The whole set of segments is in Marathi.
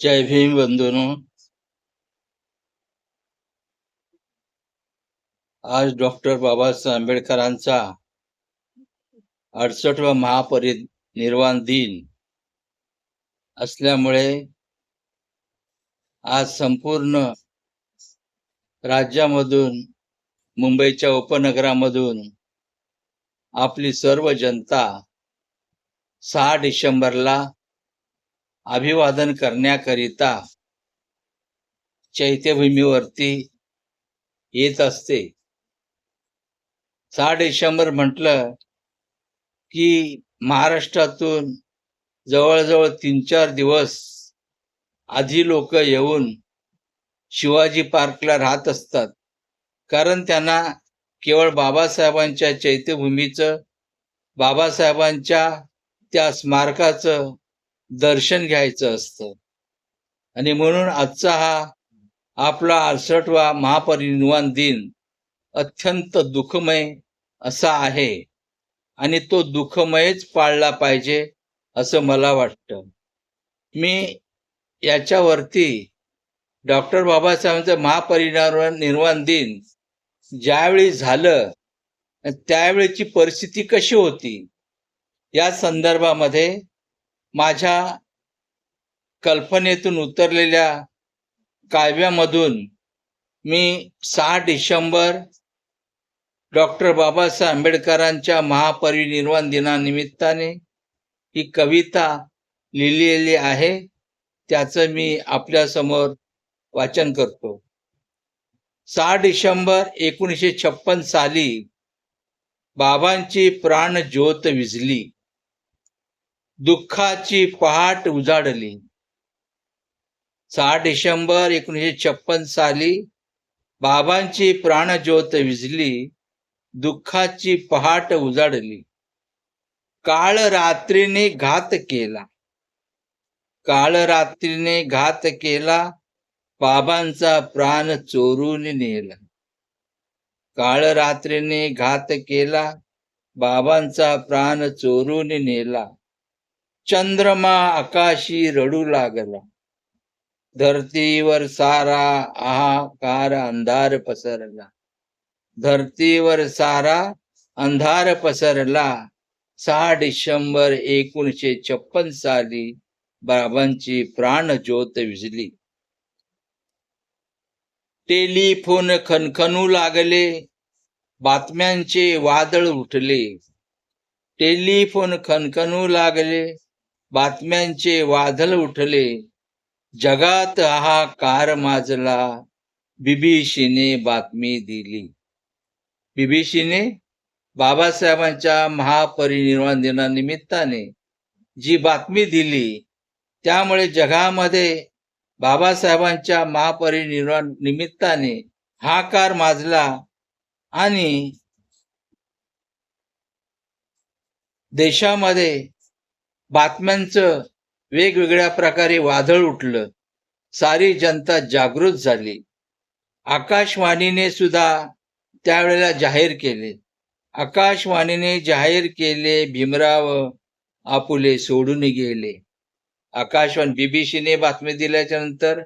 जय भीम बंधूनो आज डॉक्टर बाबासाहेब आंबेडकरांचा अडसठवा महापरिनिर्वाण दिन असल्यामुळे आज संपूर्ण राज्यामधून मुंबईच्या उपनगरामधून आपली सर्व जनता सहा डिसेंबरला अभिवादन करण्याकरिता चैत्यभूमीवरती येत असते. सहा डिसेंबर म्हटलं की महाराष्ट्रातून जवळजवळ तीन चार दिवस आधी लोक येऊन शिवाजी पार्कला राहत असतात. कारण त्यांना केवळ बाबासाहेबांच्या चैत्यभूमीचं बाबासाहेबांच्या त्या स्मारकाचं दर्शन घ्यायचं असतं. आणि म्हणून आजचा हा आपला अडसठवा महापरिनिर्वाण दिन अत्यंत दुःखमय असा आहे. आणि तो दुःखमयच पाळला पाहिजे असं मला वाटतं. मी याच्यावरती डॉक्टर बाबासाहेबांचं महापरिनिर्वाण निर्वाण दिन ज्यावेळी झालं त्यावेळेची परिस्थिती कशी होती? या संदर्भामध्ये माझ्या कल्पनेतून उतरलेल्या काव्यामधून मी सहा डिसेंबर डॉक्टर बाबासाहेब आंबेडकरांच्या महापरिनिर्वाण दिनानिमित्ताने ही कविता लिहिलेली आहे. त्याचं मी आपल्यासमोर वाचन करतो. सहा डिसेंबर एकोणीसशे छप्पन साली बाबांची प्राण ज्योत दुःखाची पहाट उजाडली. सहा डिसेंबर एकोणीसशे छप्पन साली बाबांची प्राणज्योत विझली दुःखाची पहाट उजाडली. काळ रात्रीने घात केला. काळ रात्रीने घात केला बाबांचा प्राण चोरून नेला. काळ रात्रीने घात केला बाबांचा प्राण चोरून नेला. चंद्रमा आकाशी रडू लागला. धरतीवर सारा आहाकार अंधार पसरला. धरतीवर सारा अंधार पसरला. सहा डिसेंबर एकोणीसशे छप्पन साली बाबांची प्राणज्योत विजली टेलिफोन खनखनू लागले. बातम्यांचे वादळ उठले. टेलिफोन खनखनू लागले. बातम्यांचे वादळ उठले. जगात हा कार माजला. बीबीसीने बातमी दिली. बीबीसीने बाबासाहेबांच्या महापरिनिर्वाण दिनानिमित्ताने जी बातमी दिली त्यामुळे जगामध्ये बाबासाहेबांच्या महापरिनिर्वाण निमित्ताने हा कार माजला आणि देशामध्ये बातम्यांचं वेगवेगळ्या प्रकारे वादळ उठलं. सारी जनता जागृत झाली. आकाशवाणीने सुद्धा त्यावेळेला जाहीर केले. आकाशवाणीने जाहीर केले भीमराव आपुले सोडून गेले. आकाशवाणी बीबीसीने बातमी दिल्याच्या नंतर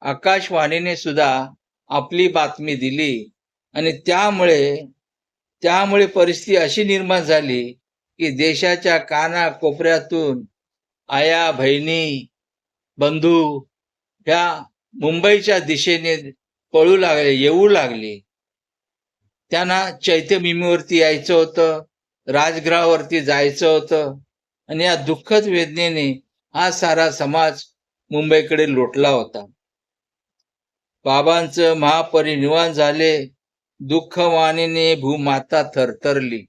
आकाशवाणीने सुद्धा आपली बातमी दिली. आणि त्यामुळे त्यामुळे परिस्थिती अशी निर्माण झाली की देशाच्या काना कोपऱ्यातून आया बहिणी बंधू ह्या मुंबईच्या दिशेने पळू लागले येऊ लागले. त्यांना चैत्यभूमीवरती यायचं होतं राजगृहावरती जायचं होतं आणि या दुःखद वेदनेने हा सारा समाज मुंबईकडे लोटला होता. बाबांचं महापरिनिर्वाण झाले दुःखवाणीने भूमाता थरथरली.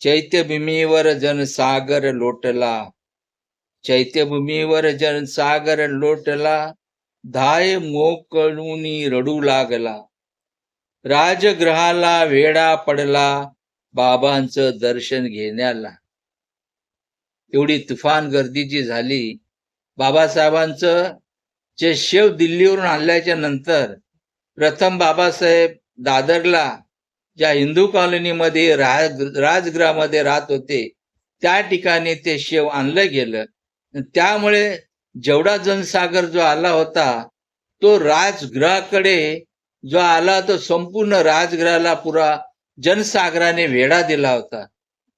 चैत्यभूमीवर जनसागर लोटला. चैत्यभूमीवर जनसागर लोटला. धाय मोकळूनी रडू लागला. राजगृहाला वेडा पडला बाबांचं दर्शन घेण्याला. एवढी तुफान गर्दी जी झाली. बाबासाहेबांचं जे शेव दिल्लीवरून आणल्याच्या नंतर प्रथम बाबासाहेब दादरला ज्या हिंदू कॉलनीमध्ये राज राजगृहामध्ये राहत होते त्या ठिकाणी ते शेव आणलं गेलं. त्यामुळे जेवढा जनसागर जो आला होता तो राजगृहाकडे जो आला तो संपूर्ण राजगृहाला पुरा जनसागराने वेढा दिला होता.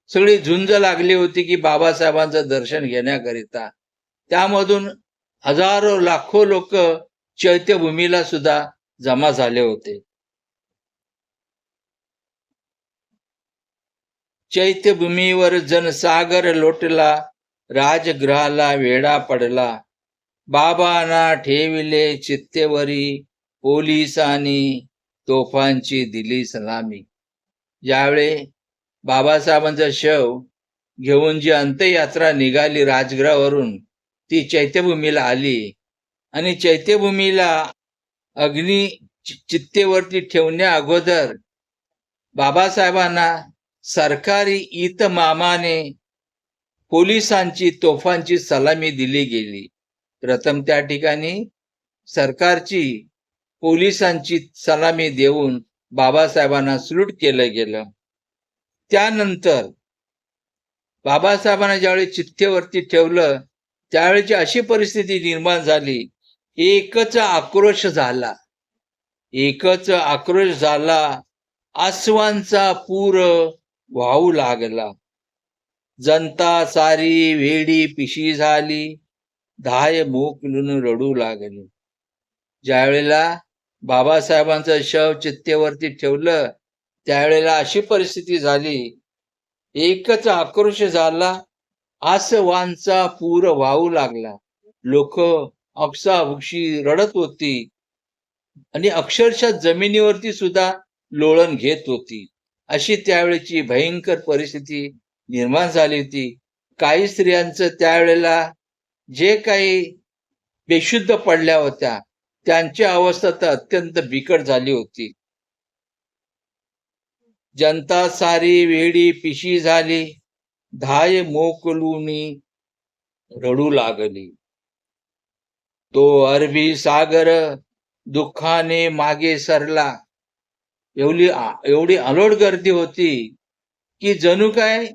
सगळी झुंज लागली होती की बाबासाहेबांचं दर्शन घेण्याकरिता. त्यामधून हजारो लाखो लोक चैत्यभूमीला सुद्धा जमा झाले होते. चैत्यभूमीवर जनसागर लोटला राजगृहाला वेडा पडला. बाबांना ठेविले चित्तेवरी पोलिसांनी तोफांची दिली सलामी. ज्यावेळी बाबासाहेबांचा शव घेऊन जी अंत्ययात्रा निघाली राजगृहावरून ती चैत्यभूमीला आली. आणि चैत्यभूमीला अग्नी चि- चित्तेवरती ठेवण्या अगोदर बाबासाहेबांना सरकारी इतमामाने पोलिसांची तोफांची सलामी दिली गेली. प्रथम त्या ठिकाणी सरकारची पोलिसांची सलामी देऊन बाबासाहेबांना सल्यूट केलं गेलं. त्यानंतर बाबासाहेबांना ज्यावेळी चित्तेवरती ठेवलं त्यावेळेची अशी परिस्थिती निर्माण झाली एकच आक्रोश झाला. एकच आक्रोश झाला. आसवांचा पूर वाहू लागला. जनता सारी वेडी पिशी झाली. धाय मोकलून रडू लागली. ज्यावेळेला बाबासाहेबांचं शव चित्तेवरती ठेवलं त्यावेळेला अशी परिस्थिती झाली. एकच आक्रोश झाला. आसवांचा पूर वाहू लागला. लोक अक्षाभुक्षी रडत होती. आणि अक्षरशः जमिनीवरती सुद्धा लोळण घेत होती. अशी त्यावेळेची भयंकर परिस्थिती निर्माण झाली होती. काही स्त्रियांचं त्यावेळेला जे काही बेशुद्ध पडल्या होत्या त्यांची अवस्था तर अत्यंत बिकट झाली होती. जनता सारी वेडी पिशी झाली. धाय मोकलुनी रडू लागली. तो अरबी सागर दुःखाने मागे सरला. एवढी एवढी अलोट गर्दी होती की जणू काय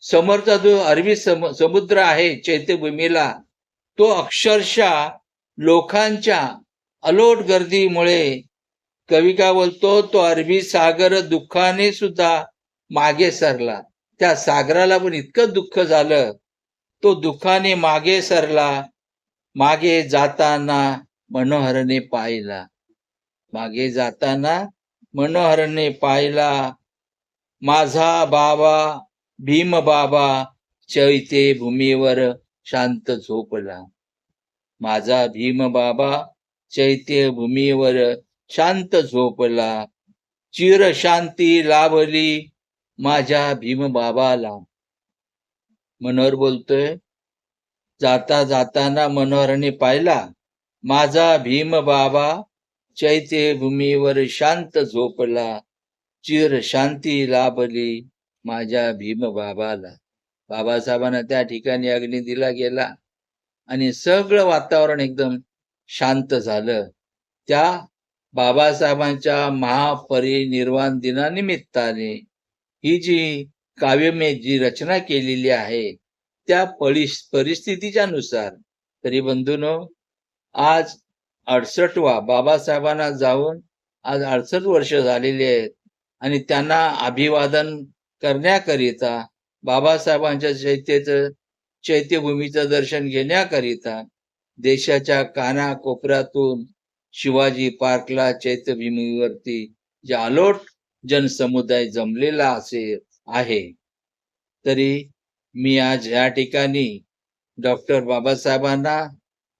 समोरचा जो अरबी सम, समुद्र आहे चैत्यभूमीला तो अक्षरशः लोकांच्या अलोट गर्दीमुळे कवी काय बोलतो तो अरबी सागर दुःखाने सुद्धा मागे सरला. त्या सागराला पण इतकं दुःख झालं तो दुःखाने मागे सरला मागे जाताना मनोहरने पाहिला. मागे जाताना मनोहरने पाहिला माझा बाबा भीम बाबा चैते भूमीवर शांत झोपला. माझा भीम बाबा चैत्य भूमीवर शांत झोपला. चिर शांती लाभली माझ्या भीम बाबाला. मनोहर बोलतोय जाता जाताना मनोहरने पाहिला माझा भीम बाबा चैत्य भूमीवर शांत झोपला चिर शांती लाभली माझ्या भीम बाबाला. बाबासाहेबांना त्या ठिकाणी अग्नी दिला गेला आणि सगळं वातावरण एकदम शांत झालं. त्या बाबासाहेबांच्या महापरिनिर्वाण दिनानिमित्ताने ही जी काव्यमय जी रचना केलेली आहे त्या परिस्थितीच्या नुसार तरी बंधूनो आज अडसठवा बाबासाहेबांना जाऊन आज अडसठ वर्ष झालेली आहेत. आणि त्यांना अभिवादन करण्याकरिता बाबासाहेबांच्या चैत्याचं चैत्यभूमीचं दर्शन घेण्याकरिता देशाच्या कानाकोपऱ्यातून शिवाजी पार्कला चैत्यभूमीवरती जे जनसमुदाय जमलेला असे आहे. तरी मी आज या ठिकाणी डॉक्टर बाबासाहेबांना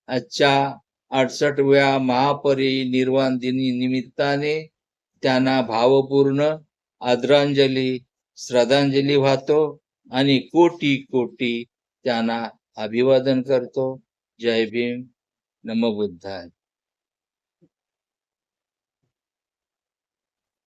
आजच्या अडसठव्या महापरिनिर्वाण दिनी निमित्ताने त्यांना भावपूर्ण आदरांजली श्रद्धांजली वाहतो आणि कोटी कोटी त्यांना अभिवादन करतो. जय भीम. नमो बुद्धाय.